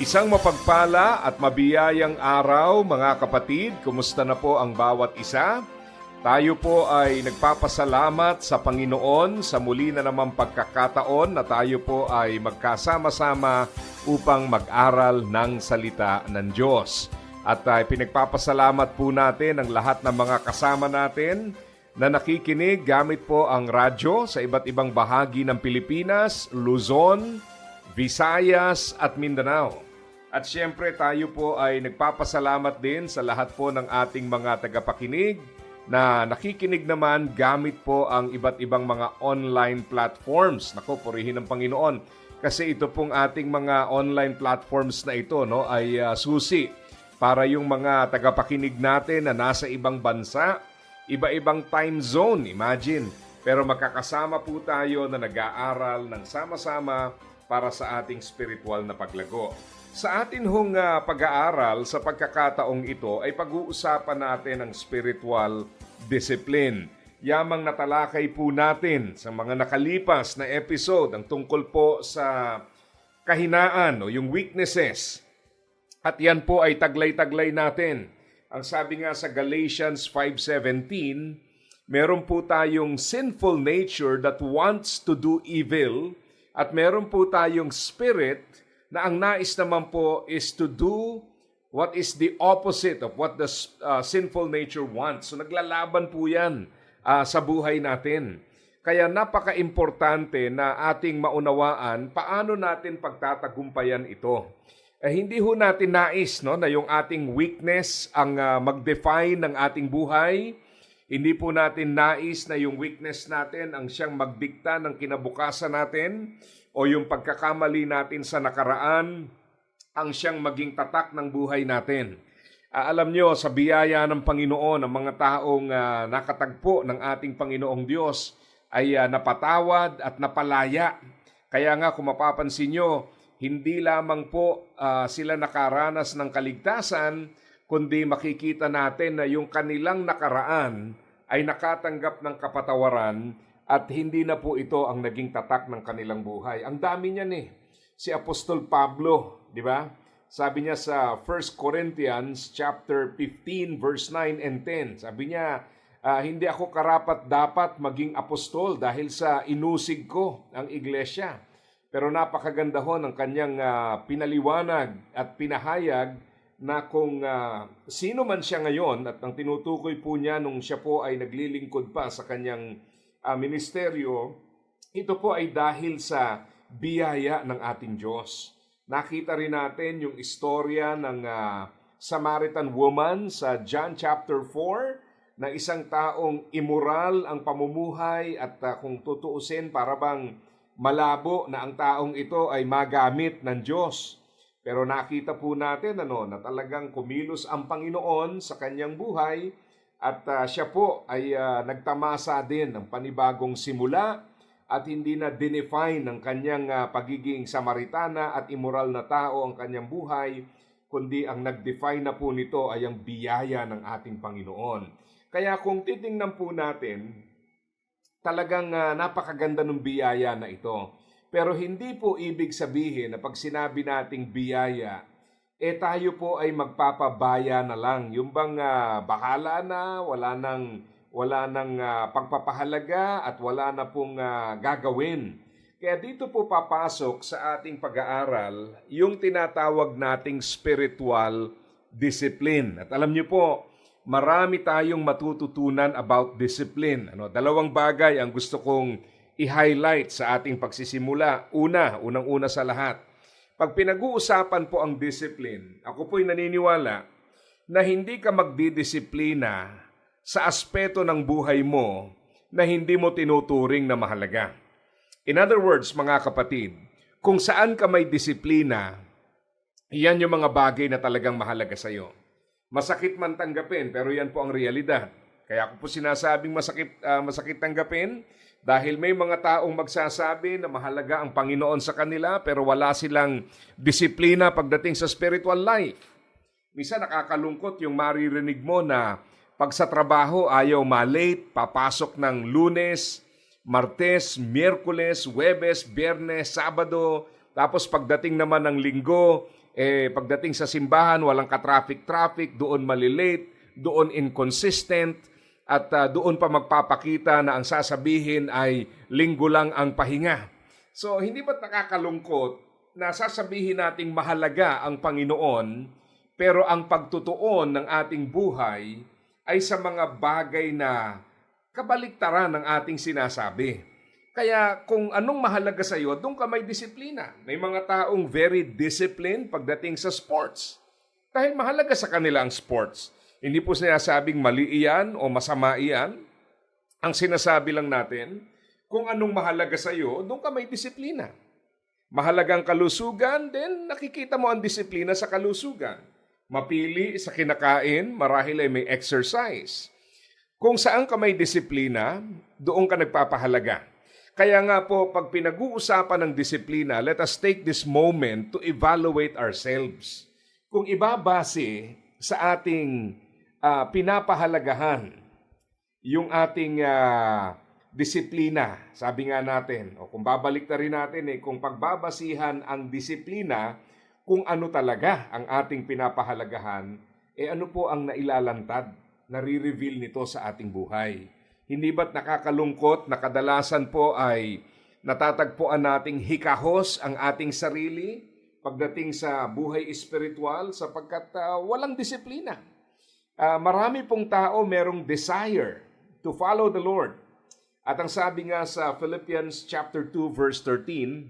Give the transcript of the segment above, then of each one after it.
Isang mapagpala at mabiyayang araw mga kapatid, kumusta na po ang bawat isa? Tayo po ay nagpapasalamat sa Panginoon sa muli na namang pagkakataon na tayo po ay magkasama-sama upang mag-aral ng salita ng Diyos. At uh, pinagpapasalamat po natin ang lahat ng mga kasama natin na nakikinig gamit po ang radyo sa iba't ibang bahagi ng Pilipinas, Luzon, Visayas at Mindanao. At siyempre tayo po ay nagpapasalamat din sa lahat po ng ating mga tagapakinig na nakikinig naman gamit po ang iba't ibang mga online platforms. Nako, purihin ng Panginoon. Kasi ito pong ating mga online platforms na ito no, ay uh, susi para yung mga tagapakinig natin na nasa ibang bansa, iba-ibang time zone, imagine. Pero makakasama po tayo na nag-aaral ng sama-sama para sa ating spiritual na paglago. Sa atin hong uh, pag-aaral sa pagkakataong ito ay pag-uusapan natin ang spiritual discipline. Yamang natalakay po natin sa mga nakalipas na episode ang tungkol po sa kahinaan o yung weaknesses. At yan po ay taglay-taglay natin. Ang sabi nga sa Galatians 5.17, meron po tayong sinful nature that wants to do evil at meron po tayong spirit na ang nais naman po is to do what is the opposite of what the uh, sinful nature wants. So naglalaban po yan uh, sa buhay natin. Kaya napaka-importante na ating maunawaan paano natin pagtatagumpayan ito. Eh, hindi ho natin nais no, na yung ating weakness ang uh, mag-define ng ating buhay. Hindi po natin nais na yung weakness natin ang siyang magdikta ng kinabukasan natin o yung pagkakamali natin sa nakaraan ang siyang maging tatak ng buhay natin. Uh, alam nyo, sa biyaya ng Panginoon, ang mga taong uh, nakatagpo ng ating Panginoong Diyos ay uh, napatawad at napalaya. Kaya nga kung mapapansin nyo, hindi lamang po uh, sila nakaranas ng kaligtasan, kundi makikita natin na yung kanilang nakaraan ay nakatanggap ng kapatawaran at hindi na po ito ang naging tatak ng kanilang buhay. Ang dami niyan eh. Si Apostol Pablo, di ba? Sabi niya sa 1 Corinthians chapter 15 verse 9 and 10. Sabi niya, uh, hindi ako karapat dapat maging apostol dahil sa inusig ko ang iglesia. Pero napakaganda ho ng kanyang uh, pinaliwanag at pinahayag na kung uh, sino man siya ngayon at ang tinutukoy po niya nung siya po ay naglilingkod pa sa kanyang uh, ministeryo, ito po ay dahil sa biyaya ng ating Diyos. Nakita rin natin yung istorya ng uh, Samaritan woman sa John chapter 4 na isang taong immoral ang pamumuhay at uh, kung tutuusin para bang malabo na ang taong ito ay magamit ng Diyos. Pero nakita po natin ano, na talagang kumilos ang Panginoon sa kanyang buhay at uh, siya po ay uh, nagtamasa din ng panibagong simula at hindi na define ng kanyang uh, pagiging Samaritana at immoral na tao ang kanyang buhay, kundi ang nag-define na po nito ay ang biyaya ng ating Panginoon. Kaya kung titingnan po natin, talagang uh, napakaganda ng biyaya na ito. Pero hindi po ibig sabihin na pag sinabi nating biyaya, eh tayo po ay magpapabaya na lang. Yung bang uh, bahala na, wala nang wala nang uh, pagpapahalaga at wala na pong uh, gagawin. Kaya dito po papasok sa ating pag-aaral yung tinatawag nating spiritual discipline. At alam niyo po, marami tayong matututunan about discipline. Ano, dalawang bagay ang gusto kong i-highlight sa ating pagsisimula. Una, unang-una sa lahat, pag pinag-uusapan po ang discipline, ako po'y naniniwala na hindi ka magdidisiplina sa aspeto ng buhay mo na hindi mo tinuturing na mahalaga. In other words, mga kapatid, kung saan ka may disiplina, Yan yung mga bagay na talagang mahalaga sa iyo. Masakit man tanggapin, pero yan po ang realidad. Kaya ako po sinasabing masakit, ah, masakit tanggapin dahil may mga taong magsasabi na mahalaga ang Panginoon sa kanila pero wala silang disiplina pagdating sa spiritual life. Misa nakakalungkot yung maririnig mo na pag sa trabaho ayaw malate, papasok ng lunes, martes, miyerkules, webes, biyernes, sabado, tapos pagdating naman ng linggo, eh, pagdating sa simbahan, walang ka-traffic-traffic, doon malilate, doon inconsistent, at ah, doon pa magpapakita na ang sasabihin ay linggo lang ang pahinga. So, hindi ba nakakalungkot na sasabihin nating mahalaga ang Panginoon, pero ang pagtutuon ng ating buhay ay sa mga bagay na kabaliktaran ng ating sinasabi. Kaya kung anong mahalaga sa iyo, doon ka may disiplina. May mga taong very disciplined pagdating sa sports. Dahil mahalaga sa kanila ang sports. Hindi po sinasabing mali iyan o masama iyan. Ang sinasabi lang natin, kung anong mahalaga sa iyo, doon ka may disiplina. Mahalagang kalusugan, then nakikita mo ang disiplina sa kalusugan. Mapili sa kinakain, marahil ay may exercise. Kung saan ka may disiplina, doon ka nagpapahalaga. Kaya nga po, pag pinag-uusapan ng disiplina, let us take this moment to evaluate ourselves. Kung ibabase sa ating ah, pinapahalagahan yung ating ah, disiplina, sabi nga natin, o kung babalik na rin natin, eh, kung pagbabasihan ang disiplina, kung ano talaga ang ating pinapahalagahan, eh ano po ang nailalantad, nare-reveal nito sa ating buhay. Hindi ba't nakakalungkot na kadalasan po ay natatagpuan nating hikahos ang ating sarili pagdating sa buhay espiritual sapagkat ah, walang disiplina. Ah, marami pong tao merong desire to follow the Lord. At ang sabi nga sa Philippians chapter 2 verse 13,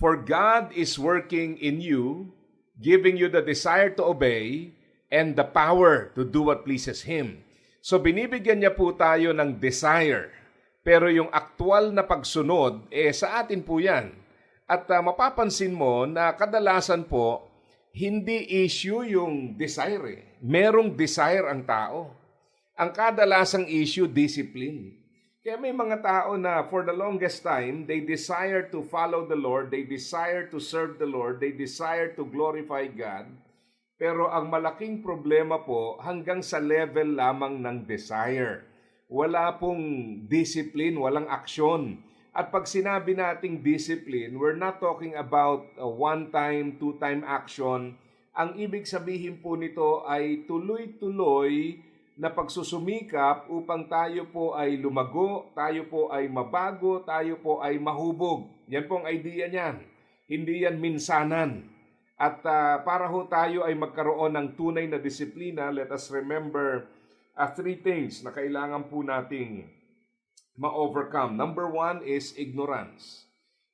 For God is working in you, giving you the desire to obey and the power to do what pleases Him. So binibigyan niya po tayo ng desire. Pero yung aktual na pagsunod, eh sa atin po yan. At ah, mapapansin mo na kadalasan po, hindi issue yung desire eh. Merong desire ang tao. Ang kadalasang issue, discipline. Kaya may mga tao na for the longest time, they desire to follow the Lord, they desire to serve the Lord, they desire to glorify God. Pero ang malaking problema po hanggang sa level lamang ng desire. Wala pong discipline, walang aksyon. At pag sinabi nating discipline, we're not talking about a one-time, two-time action. Ang ibig sabihin po nito ay tuloy-tuloy na pagsusumikap upang tayo po ay lumago, tayo po ay mabago, tayo po ay mahubog. Yan po ang idea niyan. Hindi yan minsanan. At ah, para ho tayo ay magkaroon ng tunay na disiplina, let us remember ah, three things na kailangan po nating ma-overcome. Number one is ignorance.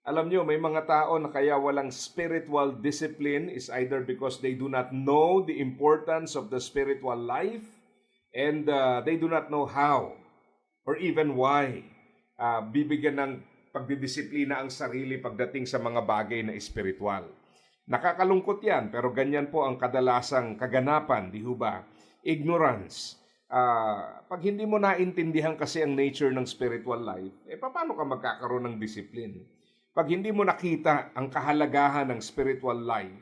Alam nyo, may mga tao na kaya walang spiritual discipline is either because they do not know the importance of the spiritual life and uh, they do not know how or even why uh, bibigyan ng pagdidisiplina ang sarili pagdating sa mga bagay na espiritual. Nakakalungkot yan, pero ganyan po ang kadalasang kaganapan, di ba? Ignorance. Ah, pag hindi mo naintindihan kasi ang nature ng spiritual life, eh paano ka magkakaroon ng discipline? Pag hindi mo nakita ang kahalagahan ng spiritual life,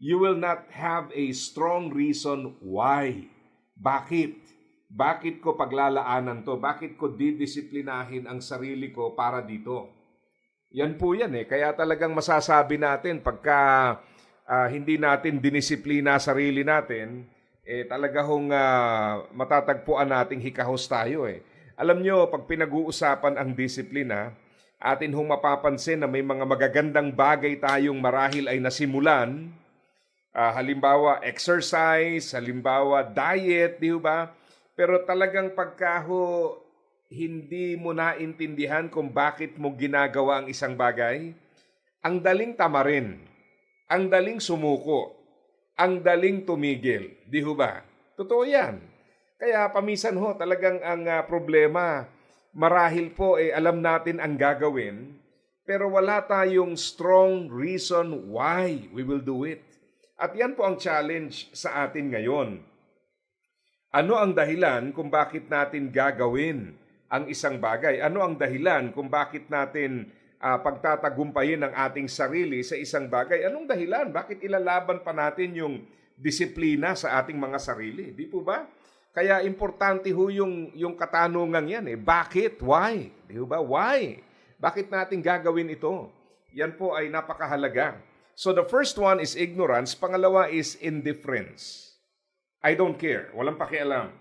you will not have a strong reason why. Bakit? Bakit ko paglalaanan to? Bakit ko didisiplinahin ang sarili ko para dito? Yan po yan eh. Kaya talagang masasabi natin pagka ah, hindi natin dinisiplina sarili natin, eh talaga hong ah, matatagpuan nating hikahos tayo eh. Alam nyo, pag pinag-uusapan ang disiplina, atin hong mapapansin na may mga magagandang bagay tayong marahil ay nasimulan. Ah, halimbawa, exercise, halimbawa, diet, di ba? Pero talagang pagka ho, hindi mo naintindihan kung bakit mo ginagawa ang isang bagay, ang daling tamarin, ang daling sumuko, ang daling tumigil. Di ba? Totoo yan. Kaya pamisan ho, talagang ang ah, problema, marahil po eh, alam natin ang gagawin, pero wala tayong strong reason why we will do it. At yan po ang challenge sa atin ngayon. Ano ang dahilan kung bakit natin gagawin ang isang bagay? Ano ang dahilan kung bakit natin ah, pagtatagumpayin ang ating sarili sa isang bagay? Anong dahilan? Bakit ilalaban pa natin yung disiplina sa ating mga sarili? Di po ba? Kaya importante ho yung, yung katanungan yan eh. Bakit? Why? Di ba? Why? Bakit natin gagawin ito? Yan po ay napakahalaga. So the first one is ignorance. Pangalawa is indifference. I don't care. Walang pakialam.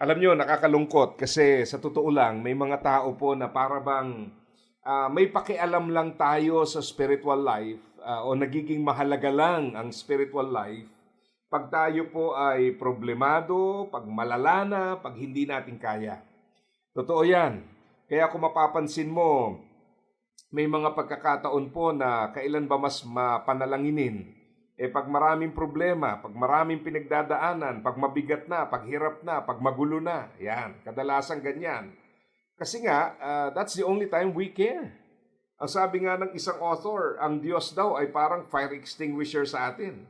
Alam nyo, nakakalungkot kasi sa totoo lang, may mga tao po na para bang ah, may pakialam lang tayo sa spiritual life ah, o nagiging mahalaga lang ang spiritual life pag tayo po ay problemado, pag malala na, pag hindi natin kaya. Totoo yan. Kaya kung mapapansin mo, may mga pagkakataon po na kailan ba mas mapanalanginin. Eh pag maraming problema, pag maraming pinagdadaanan, pag mabigat na, pag hirap na, pag magulo na, yan, kadalasan ganyan. Kasi nga, uh, that's the only time we care. Ang sabi nga ng isang author, ang Diyos daw ay parang fire extinguisher sa atin.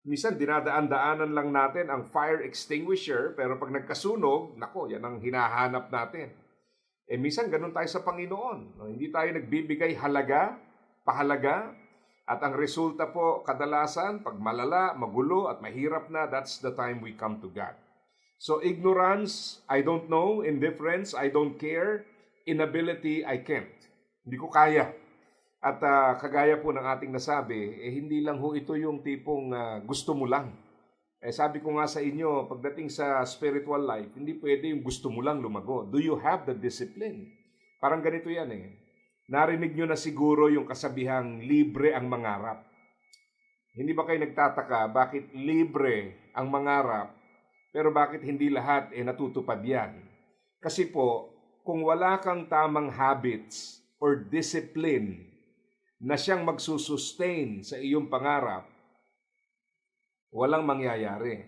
Minsan dinadaan-daanan lang natin ang fire extinguisher, pero pag nagkasunog, nako, yan ang hinahanap natin. Eh minsan ganun tayo sa Panginoon. No? Hindi tayo nagbibigay halaga, pahalaga, at ang resulta po kadalasan pag malala, magulo at mahirap na, that's the time we come to God. So ignorance, I don't know, indifference, I don't care, inability, I can't. Hindi ko kaya. At ah, kagaya po ng ating nasabi, eh hindi lang ho ito yung tipong ah, gusto mo lang. Eh sabi ko nga sa inyo, pagdating sa spiritual life, hindi pwede yung gusto mo lang lumago. Do you have the discipline? Parang ganito yan eh. Narinig nyo na siguro yung kasabihang libre ang mangarap. Hindi ba kayo nagtataka bakit libre ang mangarap pero bakit hindi lahat eh natutupad yan? Kasi po, kung wala kang tamang habits or discipline na siyang magsusustain sa iyong pangarap, walang mangyayari.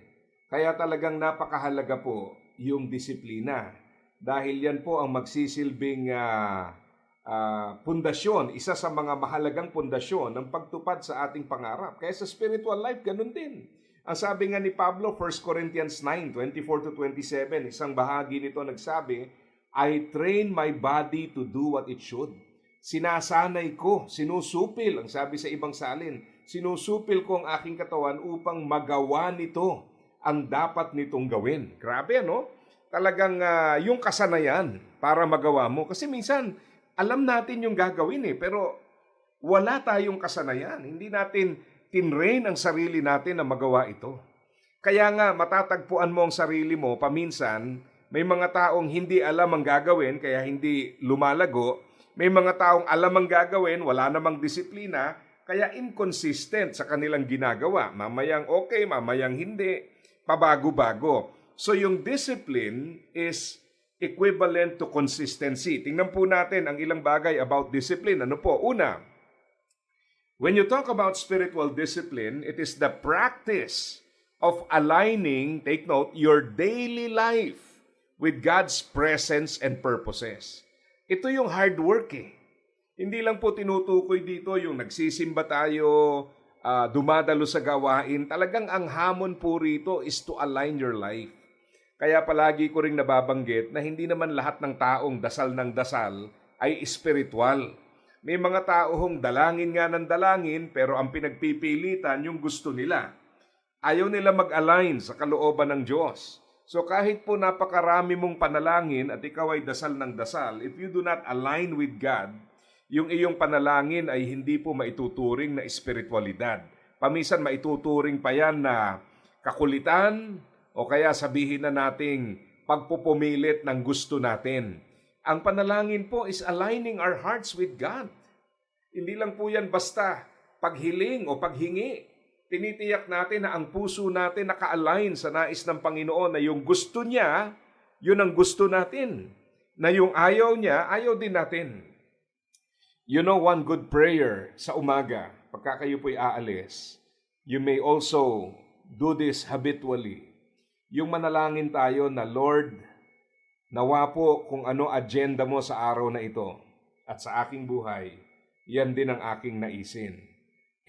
Kaya talagang napakahalaga po yung disiplina. Dahil yan po ang magsisilbing ah, ah, pundasyon, isa sa mga mahalagang pundasyon ng pagtupad sa ating pangarap. Kaya sa spiritual life, ganun din. Ang sabi nga ni Pablo, 1 Corinthians 9, 24 to 27, isang bahagi nito nagsabi, I train my body to do what it should. Sinasanay ko, sinusupil, ang sabi sa ibang salin, sinusupil ko ang aking katawan upang magawa nito ang dapat nitong gawin. Grabe, no? Talagang ah, yung kasanayan para magawa mo. Kasi minsan, alam natin yung gagawin eh, pero wala tayong kasanayan. Hindi natin tinrain ang sarili natin na magawa ito. Kaya nga, matatagpuan mo ang sarili mo paminsan, may mga taong hindi alam ang gagawin, kaya hindi lumalago. May mga taong alam ang gagawin, wala namang disiplina, kaya inconsistent sa kanilang ginagawa. Mamayang okay, mamayang hindi, pabago-bago. So yung discipline is equivalent to consistency. Tingnan po natin ang ilang bagay about discipline. Ano po? Una, when you talk about spiritual discipline, it is the practice of aligning, take note, your daily life with God's presence and purposes. Ito yung hard work eh. Hindi lang po tinutukoy dito yung nagsisimba tayo, ah, dumadalo sa gawain. Talagang ang hamon po rito is to align your life. Kaya palagi ko ring nababanggit na hindi naman lahat ng taong dasal ng dasal ay espiritual. May mga tao hong dalangin nga ng dalangin pero ang pinagpipilitan yung gusto nila. Ayaw nila mag-align sa kalooban ng Diyos. So kahit po napakarami mong panalangin at ikaw ay dasal ng dasal, if you do not align with God, yung iyong panalangin ay hindi po maituturing na espiritualidad. Pamisan maituturing pa yan na kakulitan, o kaya sabihin na nating pagpupumilit ng gusto natin. Ang panalangin po is aligning our hearts with God. Hindi lang po yan basta paghiling o paghingi. Tinitiyak natin na ang puso natin naka-align sa nais ng Panginoon na yung gusto niya, yun ang gusto natin. Na yung ayaw niya, ayaw din natin. You know, one good prayer sa umaga, pagka kayo po'y aalis, you may also do this habitually yung manalangin tayo na Lord, nawa po kung ano agenda mo sa araw na ito at sa aking buhay, yan din ang aking naisin.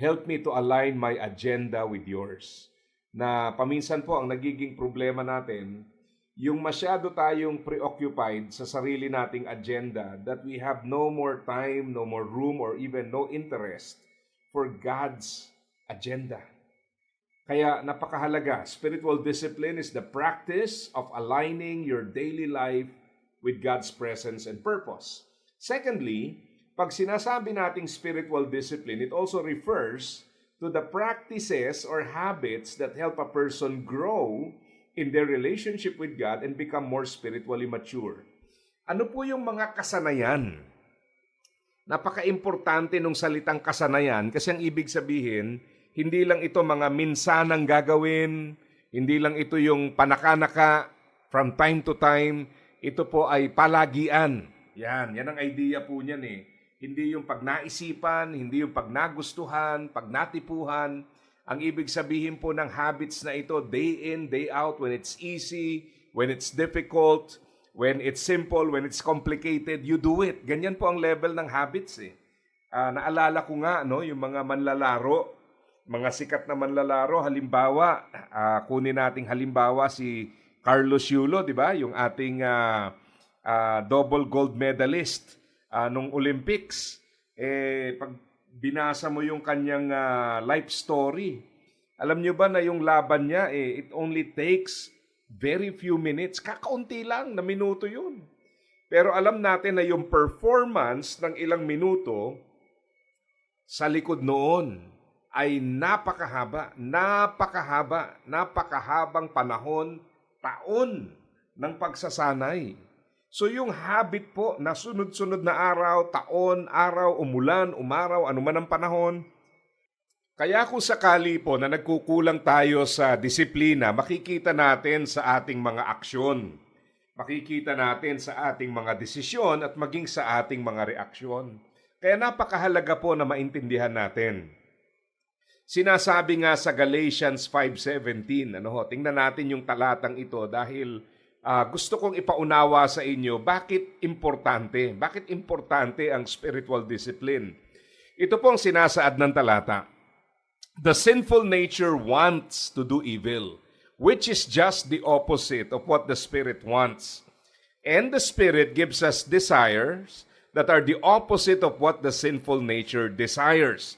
Help me to align my agenda with yours. Na paminsan po ang nagiging problema natin, yung masyado tayong preoccupied sa sarili nating agenda that we have no more time, no more room, or even no interest for God's agenda. Kaya napakahalaga, spiritual discipline is the practice of aligning your daily life with God's presence and purpose. Secondly, pag sinasabi nating spiritual discipline, it also refers to the practices or habits that help a person grow in their relationship with God and become more spiritually mature. Ano po yung mga kasanayan? Napaka-importante nung salitang kasanayan kasi ang ibig sabihin, hindi lang ito mga minsanang gagawin, hindi lang ito yung panakanaka from time to time, ito po ay palagian. Yan, yan ang idea po niyan eh. Hindi yung pag naisipan, hindi yung pag nagustuhan, pag natipuhan. Ang ibig sabihin po ng habits na ito, day in, day out, when it's easy, when it's difficult, when it's simple, when it's complicated, you do it. Ganyan po ang level ng habits eh. Ah, naalala ko nga, no, yung mga manlalaro, mga sikat na manlalaro, halimbawa, ah, kunin nating halimbawa si Carlos Yulo, di ba? Yung ating ah, ah, double gold medalist ah, nung Olympics. Eh, pag binasa mo yung kanyang ah, life story, alam nyo ba na yung laban niya, eh, it only takes very few minutes. Kakaunti lang na minuto yun. Pero alam natin na yung performance ng ilang minuto sa likod noon ay napakahaba, napakahaba, napakahabang panahon, taon ng pagsasanay. So yung habit po na sunod-sunod na araw, taon, araw, umulan, umaraw, anuman ang panahon, kaya kung sakali po na nagkukulang tayo sa disiplina, makikita natin sa ating mga aksyon. Makikita natin sa ating mga desisyon at maging sa ating mga reaksyon. Kaya napakahalaga po na maintindihan natin. Sinasabi nga sa Galatians 5.17, ano ho, tingnan natin yung talatang ito dahil ah, gusto kong ipaunawa sa inyo bakit importante, bakit importante ang spiritual discipline. Ito po ang sinasaad ng talata. The sinful nature wants to do evil, which is just the opposite of what the Spirit wants. And the Spirit gives us desires that are the opposite of what the sinful nature desires.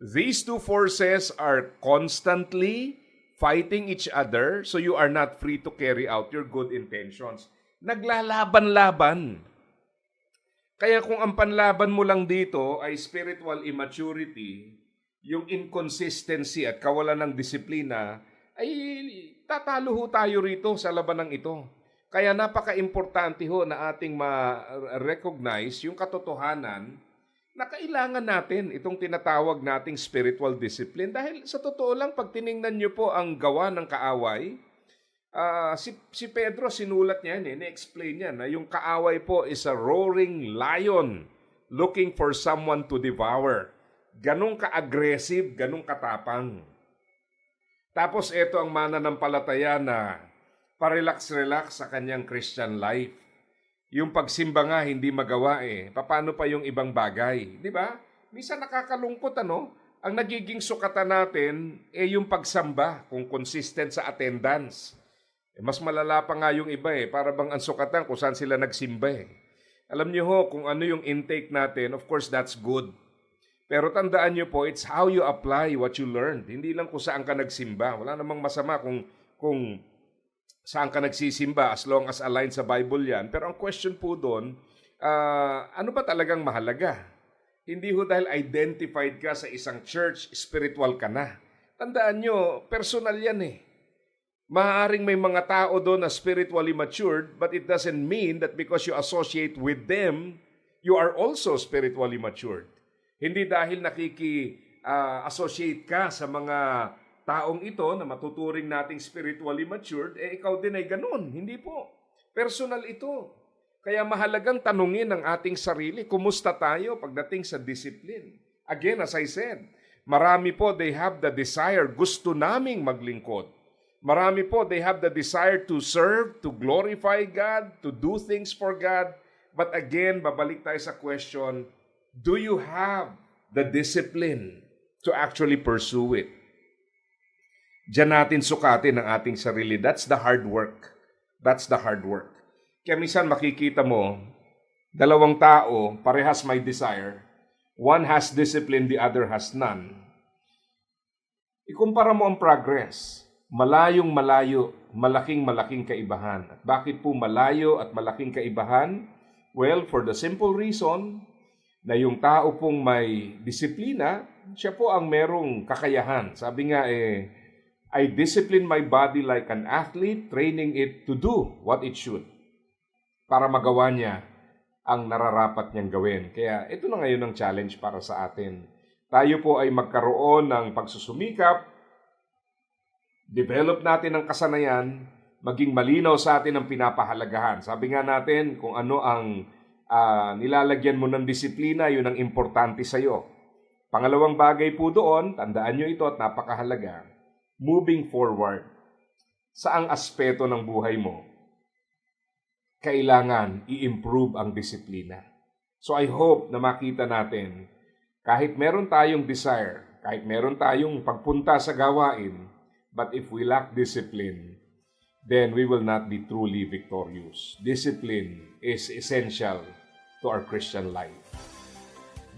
These two forces are constantly fighting each other, so you are not free to carry out your good intentions. Naglalaban-laban. Kaya kung ang panlaban mo lang dito ay spiritual immaturity, yung inconsistency at kawalan ng disiplina, ay tatalo ho tayo rito sa labanang ito. Kaya napaka-importante ho na ating ma-recognize yung katotohanan na kailangan natin itong tinatawag nating spiritual discipline. Dahil sa totoo lang, pag tiningnan nyo po ang gawa ng kaaway, ah, si, si Pedro sinulat niya yan, eh, ni-explain niya na yung kaaway po is a roaring lion looking for someone to devour. Ganong ka-aggressive, ganong katapang. Tapos ito ang mananampalataya na parelax-relax sa kanyang Christian life. Yung pagsimba nga hindi magawa eh. Paano pa yung ibang bagay? Di ba? Minsan nakakalungkot ano? Ang nagiging sukatan natin eh yung pagsamba kung consistent sa attendance. Eh, mas malala pa nga yung iba eh. Para bang ang sukatan kung saan sila nagsimba eh. Alam niyo ho, kung ano yung intake natin, of course that's good. Pero tandaan niyo po, it's how you apply what you learned. Hindi lang kung saan ka nagsimba. Wala namang masama kung, kung saan ka nagsisimba as long as aligned sa Bible yan. Pero ang question po doon, ah, ano ba talagang mahalaga? Hindi ho dahil identified ka sa isang church, spiritual ka na. Tandaan nyo, personal yan eh. Maaaring may mga tao doon na spiritually matured, but it doesn't mean that because you associate with them, you are also spiritually matured. Hindi dahil nakiki-associate ka sa mga taong ito na matuturing nating spiritually matured, eh ikaw din ay ganun. Hindi po. Personal ito. Kaya mahalagang tanungin ang ating sarili, kumusta tayo pagdating sa discipline? Again, as I said, marami po they have the desire, gusto naming maglingkod. Marami po they have the desire to serve, to glorify God, to do things for God. But again, babalik tayo sa question, Do you have the discipline to actually pursue it? Diyan natin sukatin ang ating sarili. That's the hard work. That's the hard work. Kaya minsan makikita mo, dalawang tao, parehas may desire. One has discipline, the other has none. Ikumpara mo ang progress. Malayong malayo, malaking malaking kaibahan. At bakit po malayo at malaking kaibahan? Well, for the simple reason na yung tao pong may disiplina, siya po ang merong kakayahan. Sabi nga eh, I discipline my body like an athlete, training it to do what it should para magawa niya ang nararapat niyang gawin. Kaya ito na ngayon ang challenge para sa atin. Tayo po ay magkaroon ng pagsusumikap, develop natin ang kasanayan, maging malinaw sa atin ang pinapahalagahan. Sabi nga natin, kung ano ang ah, nilalagyan mo ng disiplina, yun ang importante sa iyo. Pangalawang bagay po doon, tandaan nyo ito at napakahalaga, moving forward. Saang aspeto ng buhay mo, kailangan i-improve ang disiplina. So I hope na makita natin, kahit meron tayong desire, kahit meron tayong pagpunta sa gawain, but if we lack discipline, then we will not be truly victorious. Discipline is essential to our Christian life.